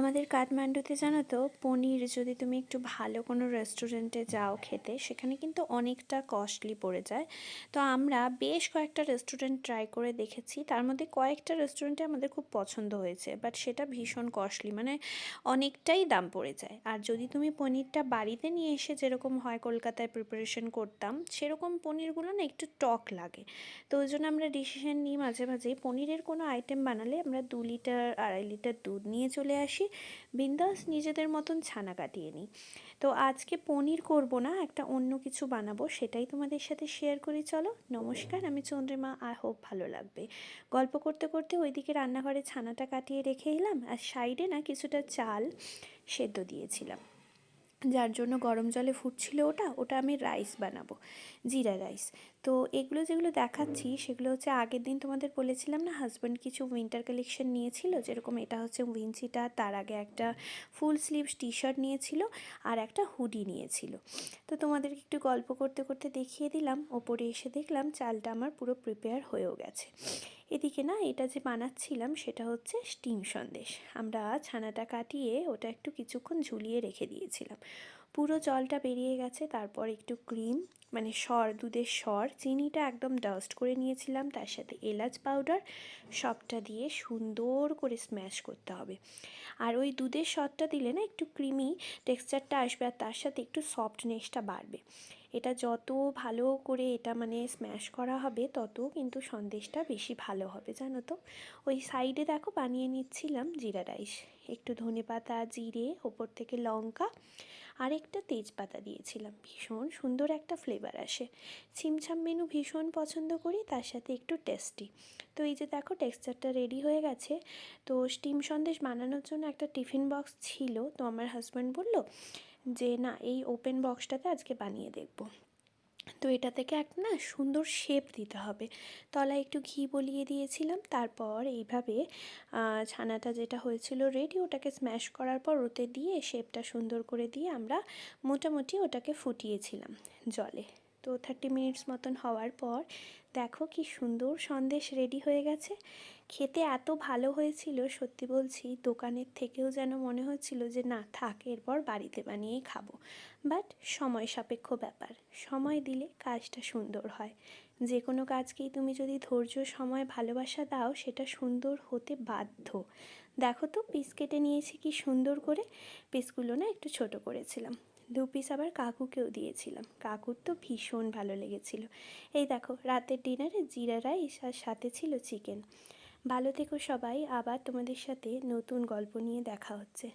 আমাদের কাঠমান্ডুতে জানো তো, পনির যদি তুমি একটু ভালো কোনো রেস্টুরেন্টে যাও খেতে, সেখানে কিন্তু অনেকটা কস্টলি পড়ে যায়। তো আমরা বেশ কয়েকটা রেস্টুরেন্ট ট্রাই করে দেখেছি। তার মধ্যে কয়েকটা রেস্টুরেন্টে আমাদের খুব পছন্দ হয়েছে বাট সেটা ভীষণ কস্টলি মানে অনেকটাই দাম পড়ে যায়। আর যদি তুমি পনিরটা বাড়িতে নিয়ে এসে যেরকম হয় কলকাতায় প্রিপারেশন করতাম, সেরকম পনিরগুলো না একটু টক লাগে। তো ওই জন্য আমরা ডিসিশন নিই মাঝে মাঝেই পনিরের কোনো আইটেম বানালে আমরা দু লিটার আড়াই লিটার দুধ নিয়ে চলে আসি। বিন্দাস নিজেদের মতন ছানা কাটিয়ে নিই। তো আজকে পনির করব না, একটা অন্য কিছু বানাবো, সেটাই তোমাদের সাথে শেয়ার করি, চলো। নমস্কার, আমি চন্দ্রিমা আই হোপ ভালো লাগবে। গল্প করতে করতে ওইদিকে রান্নাঘরে ছানাটা কাটিয়ে রেখে এলাম, আর সাইডে না কিছুটা চাল সেদ্ধ দিয়েছিলাম। যার জন্য গরম জলে ফুটছিল ওটা ওটা আমি রাইস বানাবো, জিরা রাইস তো এগুলো যেগুলো দেখাচ্ছি, সেগুলো হচ্ছে আগের দিন তোমাদের বলেছিলাম না হাজব্যান্ড কিছু উইন্টার কালেকশন নিয়েছিল, যেরকম এটা হচ্ছে উইঞ্চিটা তার আগে একটা ফুল স্লিভস টি শার্ট নিয়েছিল আর একটা হুডি নিয়েছিল। তো তোমাদেরকে একটু গল্প করতে করতে দেখিয়ে দিলাম, ওপরে এসে দেখলাম চালটা আমার পুরো প্রিপেয়ার হয়েও গেছে। এদিকে না এটা যে বানাচ্ছিলাম সেটা হচ্ছে স্টিম সন্দেশ। আমরা ছানাটা কাটিয়ে ওটা একটু কিছুক্ষণ ঝুলিয়ে রেখে দিয়েছিলাম। পুরো জলটা বেরিয়ে গেছে, তারপর একটু ক্রিম মানে সর, দুধের সর, চিনিটা একদম ডাস্ট করে নিয়েছিলাম, তার সাথে এলাচ পাউডার সবটা দিয়ে সুন্দর করে স্ম্যাশ করতে হবে। আর ওই দুধের সরটা দিলে না একটু ক্রিমি টেক্সচারটা আসবে আর তার সাথে একটু সফটনেসটা বাড়বে। এটা যত ভালো করে এটা মানে স্ম্যাশ করা হবে, তত কিন্তু সন্দেশটা বেশি ভালো হবে, জানো তো? ওই সাইডে দেখো বানিয়ে নিচ্ছিলাম জিরা রাইস একটু ধনে পাতা, জিরে, ওপর থেকে লঙ্কা আর একটা তেজপাতা দিয়েছিলাম, ভীষণ সুন্দর একটা ফ্লেভার আসে। ছিমছাম মেনু ভীষণ পছন্দ করি, তার সাথে একটু টেস্টি তো এই যে দেখো টেক্সচারটা রেডি হয়ে গেছে, তো স্টিম সন্দেশ বানানোর জন্য একটা টিফিন বক্স ছিল, তো আমার হাজব্যান্ড বলল যে না, এই ওপেন বক্সটাতে আজকে বানিয়ে দেখব। তো এটা থেকে একটা না সুন্দর শেপ দিতে হবে। তলায় একটু ঘি বলিয়ে দিয়েছিলাম, তারপর এইভাবে ছানাটা যেটা হয়েছিল রেডি ওটাকে স্ম্যাশ করার পর ওতে দিয়ে শেপটা সুন্দর করে দিয়ে আমরা মোটামুটি ওটাকে ফুটিয়েছিলাম জলে। তো থার্টি মিনিটস মতন হওয়ার পর দেখো কি সুন্দর সন্দেশ রেডি হয়ে গেছে। খেতে এত ভালো হয়েছিল, সত্যি বলছি, দোকানের থেকেও যেন মনে হচ্ছিল যে না, থাক, এরপর বাড়িতে বানিয়েই খাব। বাট সময় সাপেক্ষ ব্যাপার। সময় দিলে কাজটা সুন্দর হয়। যে কোনো কাজকেই তুমি যদি ধৈর্য, সময়, ভালোবাসা দাও, সেটা সুন্দর হতে বাধ্য। দেখো তো পিস কেটে নিয়েছি কি সুন্দর করে। পিসগুলো না একটু ছোট করেছিলাম। দু পিস আবার কাকুকেও দিয়েছিলাম। কাকুর তো ভীষণ ভালো লেগেছিল। এই দেখো, রাতের ডিনারে জিরা রাইস আর সাথে ছিল চিকেন ভালো থেকো সবাই, আবার তোমাদের সাথে নতুন গল্প নিয়ে দেখা হচ্ছে।